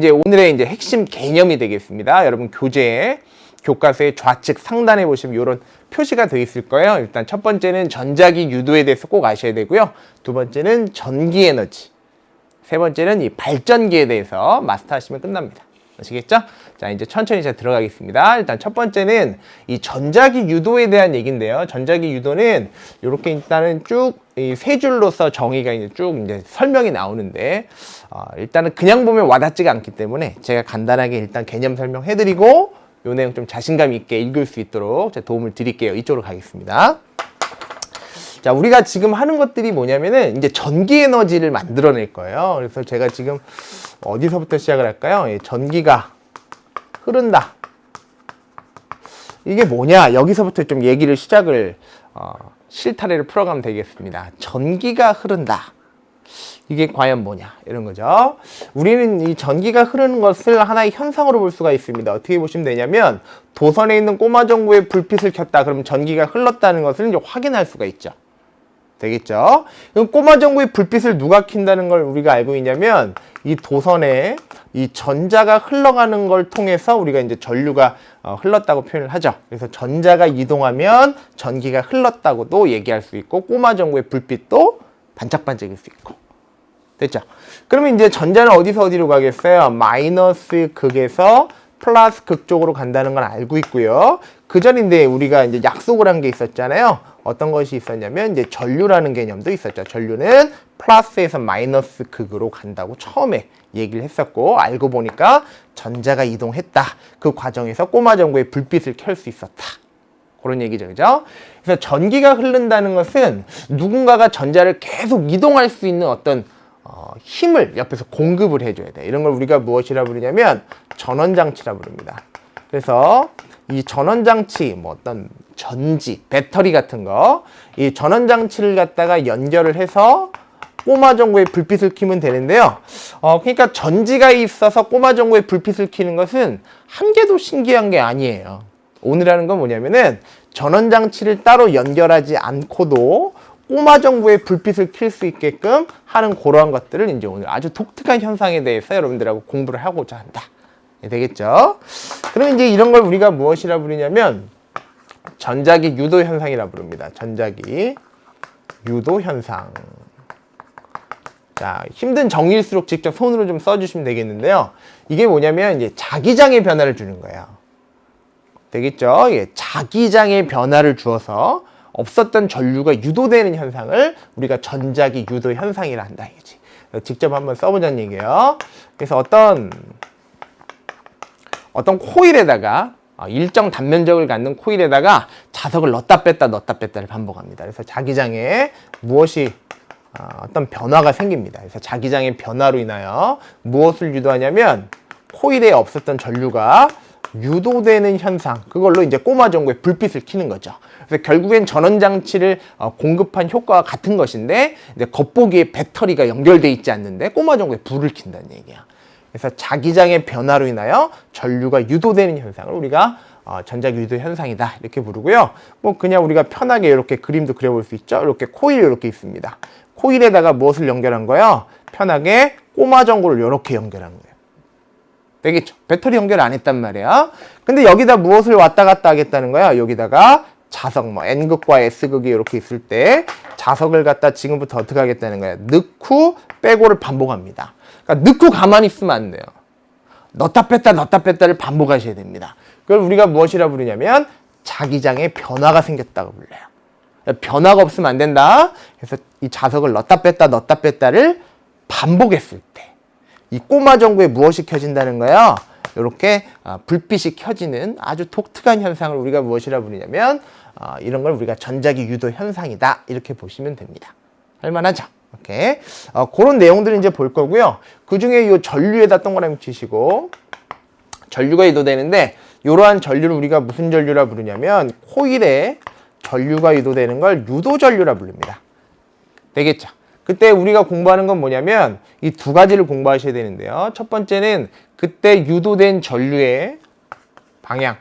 이제 오늘의 이제 핵심 개념이 되겠습니다. 여러분 교재에 교과서의 좌측 상단에 보시면 이런 표시가 되어 있을 거예요. 일단 첫 번째는 전자기 유도에 대해서 꼭 아셔야 되고요. 두 번째는 전기 에너지. 세 번째는 이 발전기에 대해서 마스터하시면 끝납니다. 아시겠죠? 자, 이제 천천히 제가 들어가겠습니다. 일단 첫 번째는 이 전자기 유도에 대한 얘기인데요. 전자기 유도는 이렇게 일단은 쭉 이 세 줄로서 정의가 이제 쭉 이제 설명이 나오는데 어, 일단은 그냥 보면 와닿지가 않기 때문에 제가 간단하게 일단 개념 설명해드리고 요 내용 좀 자신감 있게 읽을 수 있도록 제가 도움을 드릴게요. 이쪽으로 가겠습니다. 자, 우리가 지금 하는 것들이 뭐냐면은 이제 전기 에너지를 만들어낼 거예요. 그래서 제가 지금 어디서부터 시작을 할까요? 예, 전기가 흐른다. 이게 뭐냐? 여기서부터 좀 얘기를 시작을 어, 실타래를 풀어가면 되겠습니다. 전기가 흐른다. 이게 과연 뭐냐 이런 거죠. 우리는 이 전기가 흐르는 것을 하나의 현상으로 볼 수가 있습니다. 어떻게 보시면 되냐면 도선에 있는 꼬마 전구에 불빛을 켰다. 그러면 전기가 흘렀다는 것을 이제 확인할 수가 있죠. 되겠죠? 그럼 꼬마 전구에 불빛을 누가 킨다는 걸 우리가 알고 있냐면 이 도선에 이 전자가 흘러가는 걸 통해서 우리가 이제 전류가 어, 흘렀다고 표현을 하죠. 그래서 전자가 이동하면 전기가 흘렀다고도 얘기할 수 있고 꼬마 전구의 불빛도 반짝반짝일 수 있고 됐죠? 그러면 이제 전자는 어디서 어디로 가겠어요? 마이너스 극에서 플러스 극 쪽으로 간다는 건 알고 있고요. 그 전인데 우리가 이제 약속을 한 게 있었잖아요. 어떤 것이 있었냐면 이제 전류라는 개념도 있었죠. 전류는 플러스에서 마이너스 극으로 간다고 처음에 얘기를 했었고 알고 보니까 전자가 이동했다. 그 과정에서 꼬마 전구에 불빛을 켤 수 있었다. 그런 얘기죠. 그죠? 그래서 전기가 흐른다는 것은 누군가가 전자를 계속 이동할 수 있는 어떤 어, 힘을 옆에서 공급을 해줘야 돼. 이런 걸 우리가 무엇이라 부르냐면 전원장치라 부릅니다. 그래서 이 전원 장치, 뭐 어떤 전지, 배터리 같은 거, 이 전원 장치를 갖다가 연결을 해서 꼬마 전구에 불빛을 켜면 되는데요. 어, 그러니까 전지가 있어서 꼬마 전구에 불빛을 켜는 것은 한 개도 신기한 게 아니에요. 오늘 하는 건 뭐냐면은 전원 장치를 따로 연결하지 않고도 꼬마 전구에 불빛을 켤 수 있게끔 하는 그러한 것들을 이제 오늘 아주 독특한 현상에 대해서 여러분들하고 공부를 하고자 한다. 네, 되겠죠? 그럼 이제 이런 걸 우리가 무엇이라 부르냐면 전자기 유도 현상이라 부릅니다. 전자기 유도 현상. 자, 힘든 정의일수록 직접 손으로 좀 써주시면 되겠는데요. 이게 뭐냐면 이제 자기장의 변화를 주는 거예요. 되겠죠? 예, 자기장의 변화를 주어서 없었던 전류가 유도되는 현상을 우리가 전자기 유도 현상이라 한다 이거지. 직접 한번 써보자는 얘기예요. 그래서 어떤 어떤 코일에다가 어, 일정 단면적을 갖는 코일에다가 자석을 넣었다 뺐다 넣었다 뺐다를 반복합니다. 그래서 자기장에 무엇이 어, 어떤 변화가 생깁니다. 그래서 자기장의 변화로 인하여 무엇을 유도하냐면 코일에 없었던 전류가 유도되는 현상 그걸로 이제 꼬마 전구에 불빛을 켜는 거죠. 그래서 결국엔 전원 장치를 어, 공급한 효과와 같은 것인데 이제 겉보기에 배터리가 연결돼 있지 않는데 꼬마 전구에 불을 킨다는 얘기야. 그래서 자기장의 변화로 인하여 전류가 유도되는 현상을 우리가 어, 전자기 유도 현상이다 이렇게 부르고요. 뭐 그냥 우리가 편하게 이렇게 그림도 그려볼 수 있죠. 이렇게 코일 이렇게 있습니다. 코일에다가 무엇을 연결한 거요? 편하게 꼬마 전구를 이렇게 연결한 거예요. 되겠죠? 배터리 연결 안 했단 말이야. 근데 여기다 무엇을 왔다 갔다 하겠다는 거야? 여기다가 자석, 뭐 N극과 S극이 이렇게 있을 때 자석을 갖다 지금부터 어떻게 하겠다는 거야? 넣고 빼고를 반복합니다. 그러니까 넣고 가만히 있으면 안 돼요. 넣다 뺐다 넣다 뺐다를 반복하셔야 됩니다. 그걸 우리가 무엇이라 부르냐면 자기장의 변화가 생겼다고 불러요. 변화가 없으면 안 된다. 그래서 이 자석을 넣다 뺐다 넣다 뺐다를 반복했을 때 이 꼬마 전구에 무엇이 켜진다는 거예요? 이렇게 어, 불빛이 켜지는 아주 독특한 현상을 우리가 무엇이라 부르냐면 어, 이런 걸 우리가 전자기 유도 현상이다 이렇게 보시면 됩니다. 할만하죠? 이렇게 어, 그런 내용들을 이제 볼 거고요. 그 중에 이 전류에다 동그라미 치시고 전류가 유도되는데 이러한 전류를 우리가 무슨 전류라 부르냐면 코일에 전류가 유도되는 걸 유도 전류라 부릅니다. 되겠죠? 그때 우리가 공부하는 건 뭐냐면 이 두 가지를 공부하셔야 되는데요. 첫 번째는 그때 유도된 전류의 방향.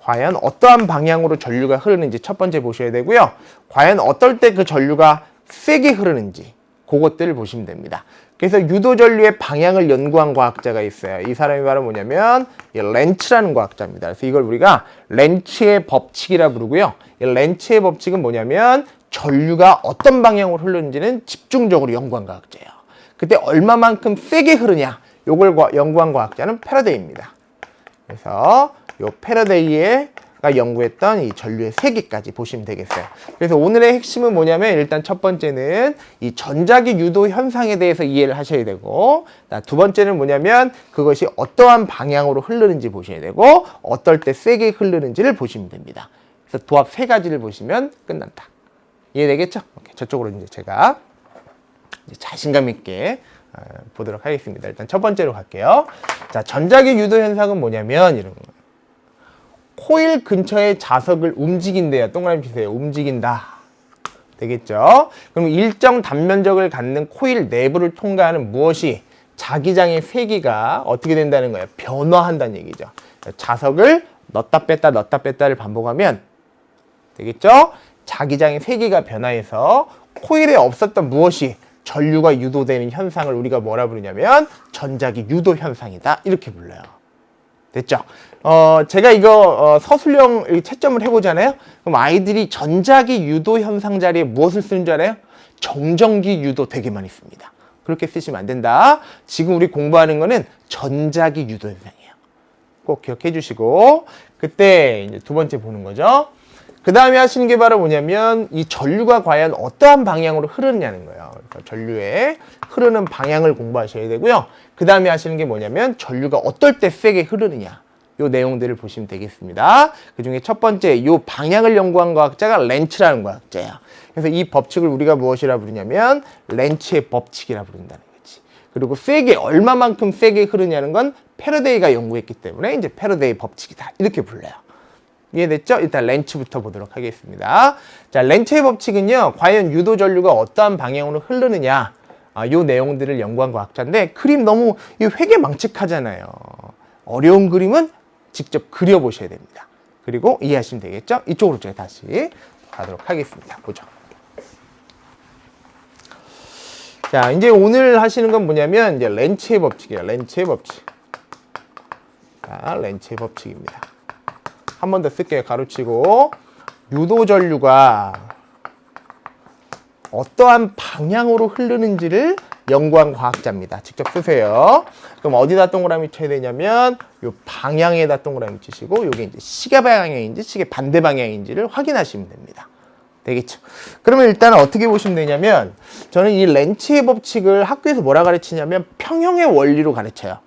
과연 어떠한 방향으로 전류가 흐르는지 첫 번째 보셔야 되고요. 과연 어떨 때 그 전류가 세게 흐르는지 그것들을 보시면 됩니다. 그래서 유도 전류의 방향을 연구한 과학자가 있어요. 이 사람이 바로 뭐냐면 이 렌츠라는 과학자입니다. 그래서 이걸 우리가 렌츠의 법칙이라 부르고요. 이 렌츠의 법칙은 뭐냐면 전류가 어떤 방향으로 흐르는지는 집중적으로 연구한 과학자예요. 그때 얼마만큼 세게 흐르냐, 요걸 과- 연구한 과학자는 패러데이입니다. 그래서 요 패러데이 가 연구했던 이 전류의 세기까지 보시면 되겠어요. 그래서 오늘의 핵심은 뭐냐면 일단 첫 번째는 이 전자기 유도 현상에 대해서 이해를 하셔야 되고 자, 두 번째는 뭐냐면 그것이 어떠한 방향으로 흐르는지 보셔야 되고 어떨 때 세게 흐르는지를 보시면 됩니다. 그래서 도합 세 가지를 보시면 끝난다. 이해되겠죠? 오케이, 저쪽으로 이제 제가 이제 자신감 있게 어, 보도록 하겠습니다. 일단 첫 번째로 갈게요. 자, 전자기 유도 현상은 뭐냐면 이런 거 코일 근처의 자석을 움직인대요. 동그라미 치세요. 움직인다. 되겠죠? 그럼 일정 단면적을 갖는 코일 내부를 통과하는 무엇이 자기장의 세기가 어떻게 된다는 거예요? 변화한다는 얘기죠. 자석을 넣었다 뺐다 넣었다 뺐다를 반복하면 되겠죠? 자기장의 세기가 변화해서 코일에 없었던 무엇이 전류가 유도되는 현상을 우리가 뭐라 부르냐면 전자기 유도 현상이다 이렇게 불러요. 됐죠? 어, 제가 이거 어, 서술형 채점을 해보잖아요. 그럼 아이들이 전자기 유도 현상 자리에 무엇을 쓰는 줄 알아요? 정전기 유도 되게 많이 씁니다. 그렇게 쓰시면 안 된다. 지금 우리 공부하는 거는 전자기 유도 현상이에요. 꼭 기억해 주시고 그때 이제 두 번째 보는 거죠. 그 다음에 하시는 게 바로 뭐냐면 이 전류가 과연 어떠한 방향으로 흐르느냐는 거예요. 그러니까 전류의 흐르는 방향을 공부하셔야 되고요. 그 다음에 하시는 게 뭐냐면 전류가 어떨 때 세게 흐르느냐. 요 내용들을 보시면 되겠습니다. 그 중에 첫 번째, 요 방향을 연구한 과학자가 렌츠라는 과학자예요. 그래서 이 법칙을 우리가 무엇이라 부르냐면 렌츠의 법칙이라 부른다는 거지. 그리고 세게 얼마만큼 세게 흐르냐는 건 패러데이가 연구했기 때문에 이제 패러데이 법칙이다. 이렇게 불러요. 이해됐죠? 일단 렌츠부터 보도록 하겠습니다. 자, 렌츠의 법칙은요, 과연 유도 전류가 어떠한 방향으로 흐르느냐, 아, 요 내용들을 연구한 과학자인데, 그림 너무 이 회계 망측하잖아요. 어려운 그림은 직접 그려보셔야 됩니다. 그리고 이해하시면 되겠죠? 이쪽으로 제가 다시 가도록 하겠습니다. 보죠. 자, 이제 오늘 하시는 건 뭐냐면, 이제 렌츠의 법칙이에요. 렌츠의 법칙. 자, 렌츠의 법칙입니다. 한 번 더 쓸게요. 가로치고 유도 전류가 어떠한 방향으로 흐르는지를 연구한 과학자입니다. 직접 쓰세요. 그럼 어디다 동그라미 쳐야 되냐면 요 방향에다 동그라미 치시고 요게 이제 시계 방향인지 시계 반대 방향인지를 확인하시면 됩니다. 되겠죠? 그러면 일단 어떻게 보시면 되냐면 저는 이 렌츠의 법칙을 학교에서 뭐라 가르치냐면 평형의 원리로 가르쳐요.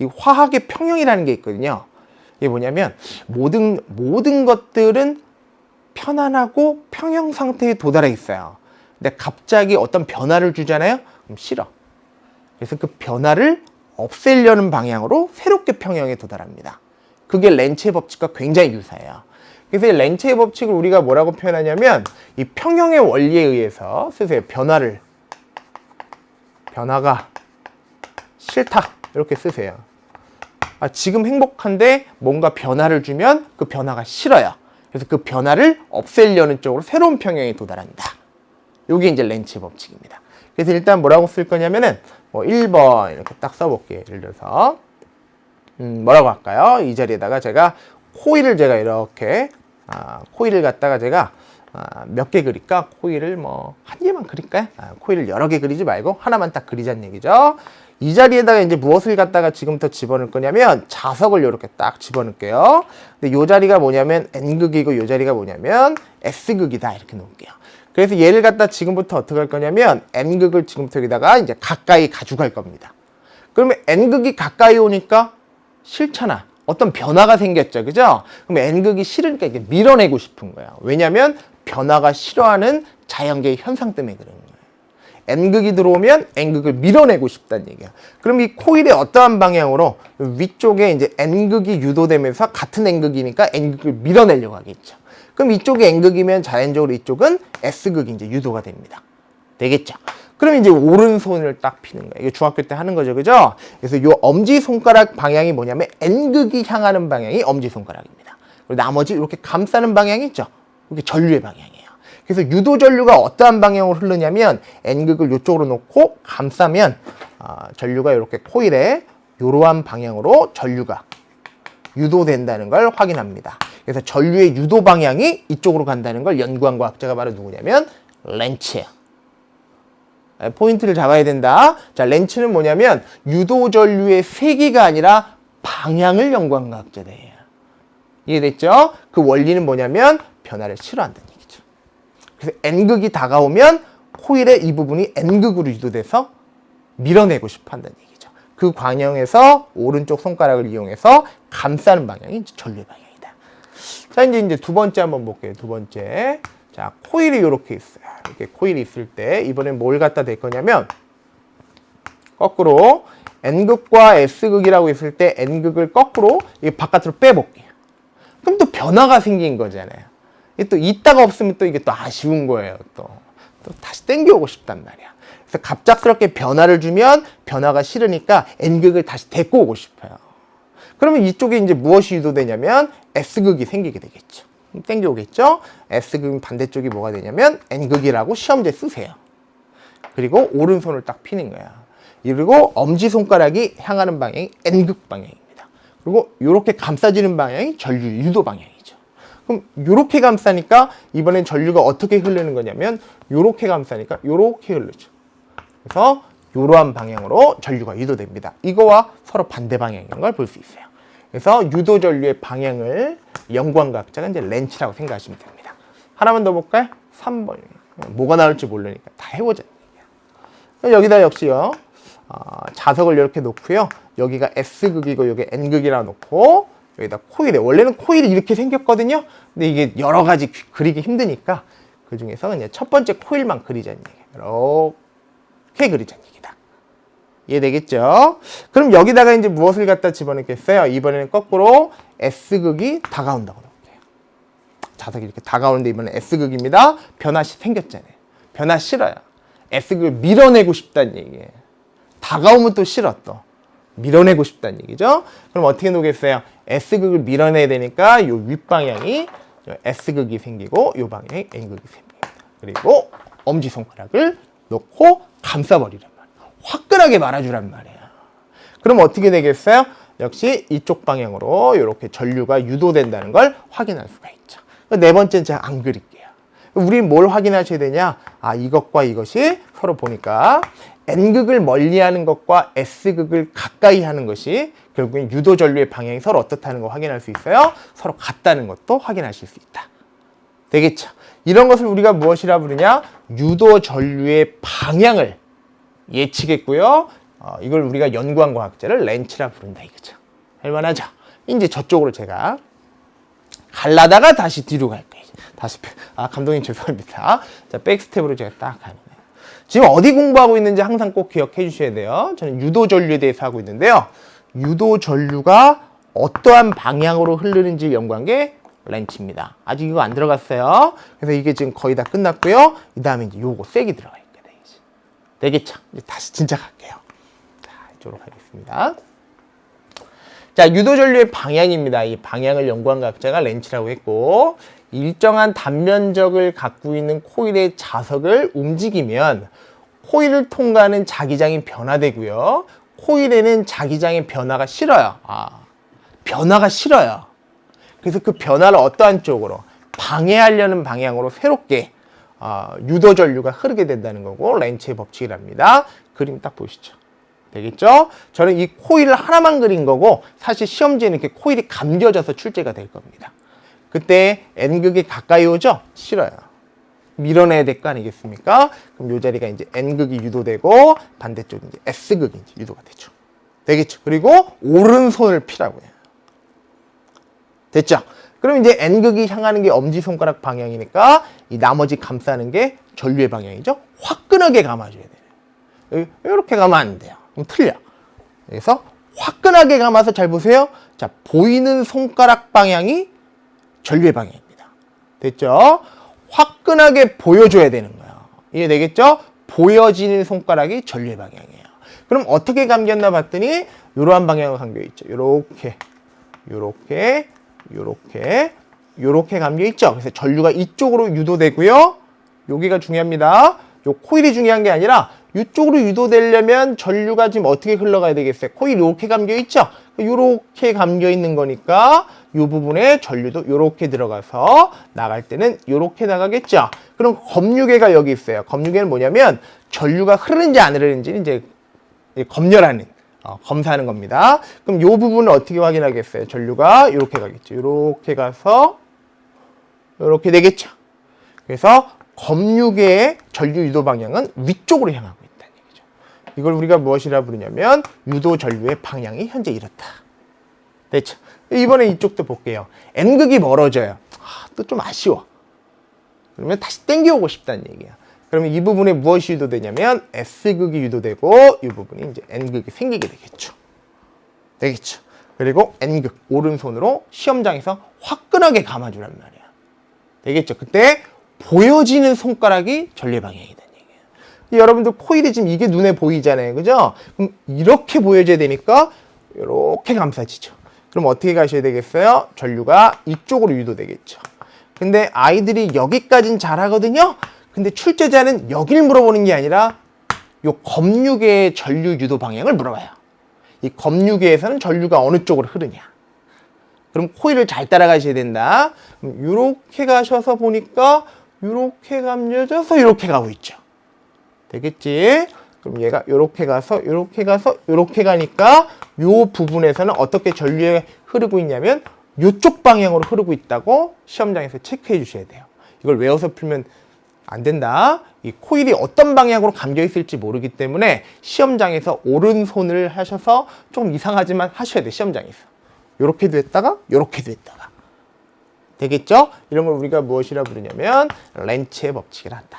이 화학의 평형이라는 게 있거든요. 이게 뭐냐면 모든 모든 것들은 편안하고 평형 상태에 도달해 있어요. 근데 갑자기 어떤 변화를 주잖아요. 그럼 싫어. 그래서 그 변화를 없애려는 방향으로 새롭게 평형에 도달합니다. 그게 렌츠의 법칙과 굉장히 유사해요. 그래서 이 렌츠의 법칙을 우리가 뭐라고 표현하냐면 이 평형의 원리에 의해서 쓰세요. 변화를 변화가 싫다 이렇게 쓰세요. 아, 지금 행복한데 뭔가 변화를 주면 그 변화가 싫어요. 그래서 그 변화를 없애려는 쪽으로 새로운 평형에 도달한다. 요게 이제 렌츠 법칙입니다. 그래서 일단 뭐라고 쓸 거냐면은 뭐 1번 이렇게 딱 써볼게요. 예를 들어서 음, 뭐라고 할까요? 이 자리에다가 제가 코일을 제가 이렇게 아, 코일을 갖다가 제가 아, 몇 개 그릴까? 코일을 뭐 한 개만 그릴까요? 아, 코일을 여러 개 그리지 말고 하나만 딱 그리자는 얘기죠. 이 자리에다가 이제 무엇을 갖다가 지금부터 집어넣을 거냐면 자석을 이렇게 딱 집어넣을게요. 근데 이 자리가 뭐냐면 N극이고 이 자리가 뭐냐면 S극이다 이렇게 놓을게요. 그래서 얘를 갖다 지금부터 어떻게 할 거냐면 N극을 지금부터 여기다가 이제 가까이 가져갈 겁니다. 그러면 N극이 가까이 오니까 싫잖아. 어떤 변화가 생겼죠. 그죠? 그럼 N극이 싫으니까 이게 밀어내고 싶은 거야. 왜냐면 변화가 싫어하는 자연계의 현상 때문에 그러는 거예요. N극이 들어오면 N극을 밀어내고 싶다는 얘기야. 그럼 이 코일의 어떠한 방향으로 위쪽에 이제 N극이 유도되면서 같은 N극이니까 N극을 밀어내려고 하겠죠. 그럼 이쪽이 N극이면 자연적으로 이쪽은 S극이 이제 유도가 됩니다. 되겠죠? 그럼 이제 오른손을 딱 피는 거예요. 이거 중학교 때 하는 거죠. 그죠? 그래서 요 엄지손가락 방향이 뭐냐면 N극이 향하는 방향이 엄지손가락입니다. 그리고 나머지 이렇게 감싸는 방향이 있죠? 이게 전류의 방향이에요. 그래서 유도 전류가 어떠한 방향으로 흐르냐면 N극을 이쪽으로 놓고 감싸면 아, 전류가 이렇게 코일에 이러한 방향으로 전류가 유도된다는 걸 확인합니다. 그래서 전류의 유도 방향이 이쪽으로 간다는 걸 연구한 과학자가 바로 누구냐면 렌치예요. 네, 포인트를 잡아야 된다. 자, 렌치는 뭐냐면 유도 전류의 세기가 아니라 방향을 연구한 과학자래요. 이해됐죠? 그 원리는 뭐냐면 변화를 싫어한다는 얘기죠. 그래서 N극이 다가오면 코일의 이 부분이 N극으로 유도돼서 밀어내고 싶어 한다는 얘기죠. 그 광형에서 오른쪽 손가락을 이용해서 감싸는 방향이 전류의 방향이다. 자, 이제 이제 두 번째 한번 볼게요. 두 번째. 자, 코일이 이렇게 있어요. 이렇게 코일이 있을 때 이번엔 뭘 갖다 댈 거냐면 거꾸로 N극과 S극이라고 있을 때 N극을 거꾸로 이 바깥으로 빼볼게요. 그럼 또 변화가 생긴 거잖아요. 이게 또 있다가 없으면 또 이게 또 아쉬운 거예요. 또, 또 다시 땡겨오고 싶단 말이야. 그래서 갑작스럽게 변화를 주면 변화가 싫으니까 N극을 다시 데리고 오고 싶어요. 그러면 이쪽에 이제 무엇이 유도되냐면 S극이 생기게 되겠죠. 땡겨오겠죠? S극 반대쪽이 뭐가 되냐면 N극이라고 시험지에 쓰세요. 그리고 오른손을 딱 피는 거야. 그리고 엄지손가락이 향하는 방향이 N극 방향입니다. 그리고 이렇게 감싸지는 방향이 전류 유도 방향이죠. 그럼 이렇게 감싸니까 이번엔 전류가 어떻게 흐르는 거냐면 이렇게 감싸니까 이렇게 흐르죠. 그래서 이러한 방향으로 전류가 유도됩니다. 이거와 서로 반대 방향인 걸 볼 수 있어요. 그래서 유도 전류의 방향을 연구한 과학자가 이제 렌치라고 생각하시면 됩니다. 하나만 더 볼까요? 3번. 뭐가 나올지 모르니까 다 해보자. 여기다 역시요. 어, 자석을 이렇게 놓고요. 여기가 S극이고 여기 N극이라 놓고 여기다 코일에 원래는 코일이 이렇게 생겼거든요. 근데 이게 여러 가지 그- 그리기 힘드니까 그 중에서 그냥 첫 번째 코일만 그리자는 얘기예요. 이렇게 그리자는 얘기다. 이해되겠죠? 그럼 여기다가 이제 무엇을 갖다 집어넣겠어요? 이번에는 거꾸로 S극이 다가온다고 놓을게요. 자석이 이렇게 다가오는데 이번엔 S극입니다. 변화 시 생겼잖아요. 변화 싫어요. S극을 밀어내고 싶다는 얘기예요. 다가오면 또 싫어 또. 밀어내고 싶다는 얘기죠. 그럼 어떻게 놓겠어요? S극을 밀어내야 되니까 이 윗방향이 S극이 생기고 이 방향이 N극이 생깁니다. 그리고 엄지손가락을 놓고 감싸버리란 말이에요. 화끈하게 말아주란 말이에요. 그럼 어떻게 되겠어요? 역시 이쪽 방향으로 이렇게 전류가 유도된다는 걸 확인할 수가 있죠. 네 번째는 제가 안 그릴게요. 우리 뭘 확인하셔야 되냐? 아, 이것과 이것이 서로 보니까 N극을 멀리하는 것과 S극을 가까이 하는 것이 결국엔 유도 전류의 방향이 서로 어떻다는 걸 확인할 수 있어요. 서로 같다는 것도 확인하실 수 있다. 되겠죠? 이런 것을 우리가 무엇이라 부르냐? 유도 전류의 방향을 예측했고요. 어, 이걸 우리가 연구한 과학자를 렌치라 부른다 이거죠. 할만하죠? 이제 저쪽으로 제가 갈라다가 다시 뒤로 갈 거예요. 다시 백- 아 감독님 죄송합니다. 자 백스텝으로 제가 딱 가는. 지금 어디 공부하고 있는지 항상 꼭 기억해 주셔야 돼요. 저는 유도 전류에 대해서 하고 있는데요. 유도 전류가 어떠한 방향으로 흐르는지 연구한 게 렌치입니다. 아직 이거 안 들어갔어요. 그래서 이게 지금 거의 다 끝났고요. 이 다음에 이제 요거 쐐기 들어가 있게 되겠지. 되겠죠? 이제 다시 진짜 갈게요. 자, 이쪽으로 가겠습니다. 자, 유도 전류의 방향입니다. 이 방향을 연구한 과학자가 렌치라고 했고, 일정한 단면적을 갖고 있는 코일의 자석을 움직이면 코일을 통과하는 자기장이 변화되고요. 코일에는 자기장의 변화가 싫어요. 아, 변화가 싫어요. 그래서 그 변화를 어떠한 쪽으로 방해하려는 방향으로 새롭게 어, 유도 전류가 흐르게 된다는 거고 렌치의 법칙이랍니다. 그림 딱 보시죠. 되겠죠? 저는 이 코일을 하나만 그린 거고 사실 시험지에는 이렇게 코일이 감겨져서 출제가 될 겁니다. 그때 N극이 가까이 오죠? 싫어요. 밀어내야 될 거 아니겠습니까? 그럼 이 자리가 이제 N극이 유도되고 반대쪽 이제 S극이 이제 유도가 되죠. 되겠죠? 그리고 오른손을 피라고 해요. 됐죠? 그럼 이제 N극이 향하는 게 엄지손가락 방향이니까 이 나머지 감싸는 게 전류의 방향이죠? 화끈하게 감아줘야 돼요. 이렇게 가면 안 돼요. 그럼 틀려. 그래서 화끈하게 감아서 잘 보세요. 자, 보이는 손가락 방향이 전류의 방향입니다. 됐죠? 화끈하게 보여줘야 되는 거예요. 이해되겠죠? 보여지는 손가락이 전류의 방향이에요. 그럼 어떻게 감겼나 봤더니 이러한 방향으로 감겨 있죠. 요렇게, 요렇게, 요렇게, 요렇게 감겨 있죠. 그래서 전류가 이쪽으로 유도되고요. 여기가 중요합니다. 요 코일이 중요한 게 아니라 이쪽으로 유도되려면 전류가 지금 어떻게 흘러가야 되겠어요? 코일 이렇게 감겨 있죠? 이렇게 감겨 있는 거니까 이 부분에 전류도 이렇게 들어가서 나갈 때는 이렇게 나가겠죠? 그럼 검유계가 여기 있어요. 검유계는 뭐냐면 전류가 흐르는지 안 흐르는지 이제 검열하는 어, 검사하는 겁니다. 그럼 이 부분을 어떻게 확인하겠어요? 전류가 이렇게 가겠죠. 이렇게 가서 이렇게 되겠죠. 그래서 검유계의 전류 유도 방향은 위쪽으로 향하고. 이걸 우리가 무엇이라 부르냐면 유도 전류의 방향이 현재 이렇다. 됐죠? 이번에 이쪽도 볼게요. N극이 멀어져요. 아, 또 좀 아쉬워. 그러면 다시 땡겨오고 싶다는 얘기야. 그러면 이 부분에 무엇이 유도되냐면 S극이 유도되고 이 부분이 이제 N극이 생기게 되겠죠. 되겠죠. 그리고 N극 오른손으로 시험장에서 화끈하게 감아주란 말이야. 되겠죠. 그때 보여지는 손가락이 전류 방향이라는 얘기예요. 여러분들 코일이 지금 이게 눈에 보이잖아요. 그죠? 그럼 이렇게 보여져야 되니까 이렇게 감싸지죠. 그럼 어떻게 가셔야 되겠어요? 전류가 이쪽으로 유도되겠죠. 근데 아이들이 여기까진 잘하거든요. 근데 출제자는 여길 물어보는 게 아니라 요 검유계의 전류 유도 방향을 물어봐요. 이 검유계에서는 전류가 어느 쪽으로 흐르냐. 그럼 코일을 잘 따라가셔야 된다. 이렇게 가셔서 보니까 이렇게 감려져서 이렇게 가고 있죠. 되겠지? 그럼 얘가 이렇게 가서 이렇게 가서 이렇게 가니까 이 부분에서는 어떻게 전류가 흐르고 있냐면 이쪽 방향으로 흐르고 있다고 시험장에서 체크해 주셔야 돼요. 이걸 외워서 풀면 안 된다. 이 코일이 어떤 방향으로 감겨 있을지 모르기 때문에 시험장에서 오른손을 하셔서 좀 이상하지만 하셔야 돼. 시험장에서. 요렇게도 했다가 요렇게도 했다가. 되겠죠? 이런 걸 우리가 무엇이라 부르냐면 렌치의 법칙이라 한다.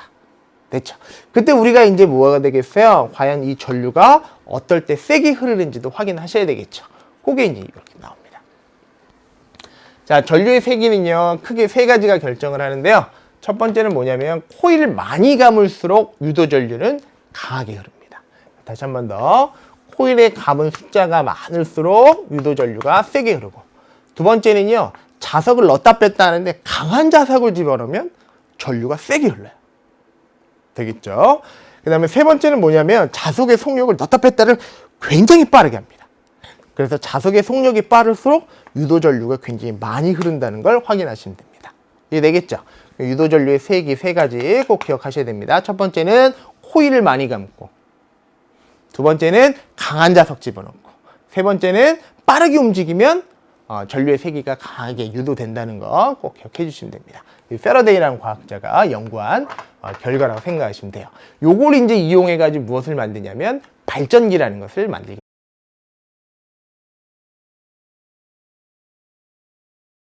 됐죠? 그때 우리가 이제 뭐가 되겠어요? 과연 이 전류가 어떨 때 세게 흐르는지도 확인하셔야 되겠죠. 그게 이제 이렇게 나옵니다. 자, 전류의 세기는요, 크게 세 가지가 결정을 하는데요. 첫 번째는 뭐냐면, 코일을 많이 감을수록 유도 전류는 강하게 흐릅니다. 다시 한 번 더. 코일에 감은 숫자가 많을수록 유도 전류가 세게 흐르고. 두 번째는요, 자석을 넣었다 뺐다 하는데, 강한 자석을 집어넣으면 전류가 세게 흘러요. 되겠죠? 그 다음에 세 번째는 뭐냐면, 자석의 속력을 넣었다 뺐다를 굉장히 빠르게 합니다. 그래서 자석의 속력이 빠를수록 유도 전류가 굉장히 많이 흐른다는 걸 확인하시면 됩니다. 이해되겠죠? 유도 전류의 세기 세 가지 꼭 기억하셔야 됩니다. 첫 번째는 코일을 많이 감고, 두 번째는 강한 자석 집어넣고, 세 번째는 빠르게 움직이면 어, 전류의 세기가 강하게 유도된다는 거 꼭 기억해 주시면 됩니다. 이 페러데이라는 과학자가 연구한 어, 결과라고 생각하시면 돼요. 요걸 이제 이용해 가지고 무엇을 만드냐면 발전기라는 것을 만들게